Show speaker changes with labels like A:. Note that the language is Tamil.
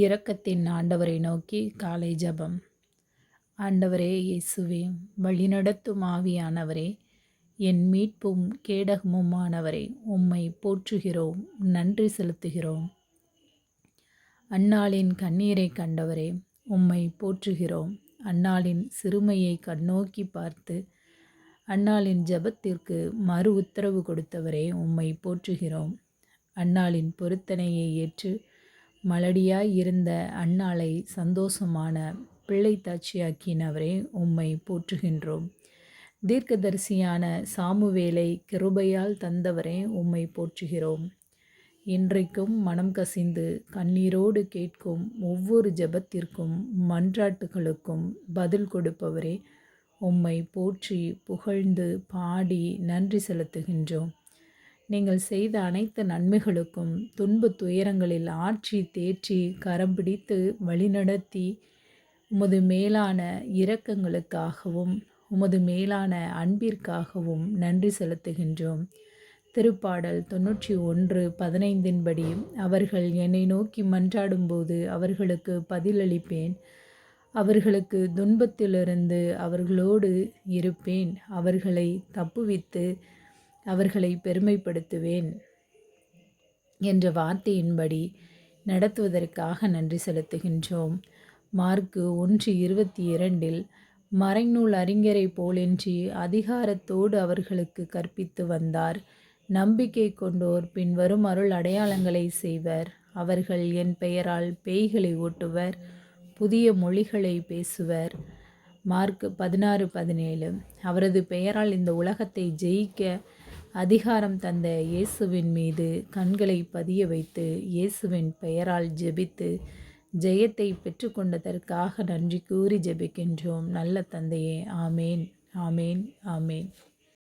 A: இரக்கத்தின் ஆண்டவரை நோக்கி காலை ஜெபம். ஆண்டவரே இயேசுவே வழிநடத்தும் ஆவியானவரே என் மீட்பும் கேடகமுமானவரே உம்மை போற்றுகிறோம் நன்றி செலுத்துகிறோம். அன்னாளின் கண்ணீரை கண்டவரே உம்மை போற்றுகிறோம். அன்னாளின் சிறுமையை கண்ணோக்கி பார்த்து அன்னாளின் ஜபத்திற்கு மறு உத்தரவு கொடுத்தவரே உம்மை போற்றுகிறோம். அன்னாளின் பொருத்தனையை ஏற்று மலடியாய் இருந்த அன்னாளை சந்தோஷமான பிள்ளை தாட்சியாக்கினவரே உம்மை போற்றுகின்றோம். தீர்க்கதரிசியான சாமுவேலை கிருபையால் தந்தவரே உம்மை போற்றுகிறோம். இன்றைக்கும் மனம் கசிந்து கண்ணீரோடு கேட்கும் ஒவ்வொரு ஜெபத்திற்கும் மன்றாட்டுகளுக்கும் பதில் கொடுப்பவரே உம்மை போற்றி புகழ்ந்து பாடி நன்றி செலுத்துகின்றோம். நீங்கள் செய்த அனைத்து நன்மைகளுக்கும் துன்ப துயரங்களில் ஆற்றி தேற்றி கரம் பிடித்து வழிநடத்தி உமது மேலான இரக்கங்களுக்காகவும் உமது மேலான அன்பிற்காகவும் நன்றி செலுத்துகின்றோம். திருப்பாடல் தொன்னூற்றி ஒன்று பதினைந்தின்படி அவர்கள் என்னை நோக்கி மன்றாடும்போது அவர்களுக்கு பதிலளிப்பேன். அவர்களுக்கு துன்பத்திலிருந்து அவர்களோடு இருப்பேன். அவர்களை தப்புவித்து அவர்களை பெருமைப்படுத்துவேன் என்ற வார்த்தையின்படி நடத்துவதற்காக நன்றி செலுத்துகின்றோம். மார்க்கு ஒன்று இருபத்தி இரண்டில் மறைநூல் அறிஞரை போலின்றி அதிகாரத்தோடு அவர்களுக்கு கற்பித்து வந்தார். நம்பிக்கை கொண்டோர் பின்வரும் அருள் அடையாளங்களை செய்வர். அவர்கள் என் பெயரால் பேய்களை ஓட்டுவர் புதிய மொழிகளை பேசுவர். மார்க் பதினாறு பதினேழு அவரது பெயரால் இந்த உலகத்தை ஜெயிக்க அதிகாரம் தந்த இயேசுவின் மீது கண்களை பதிய வைத்து இயேசுவின் பெயரால் ஜெபித்து ஜெயத்தை பெற்றுக்கொண்டதற்காக நன்றி கூறி ஜெபிக்கின்றோம். நல்ல தந்தையே ஆமேன் ஆமேன் ஆமேன்.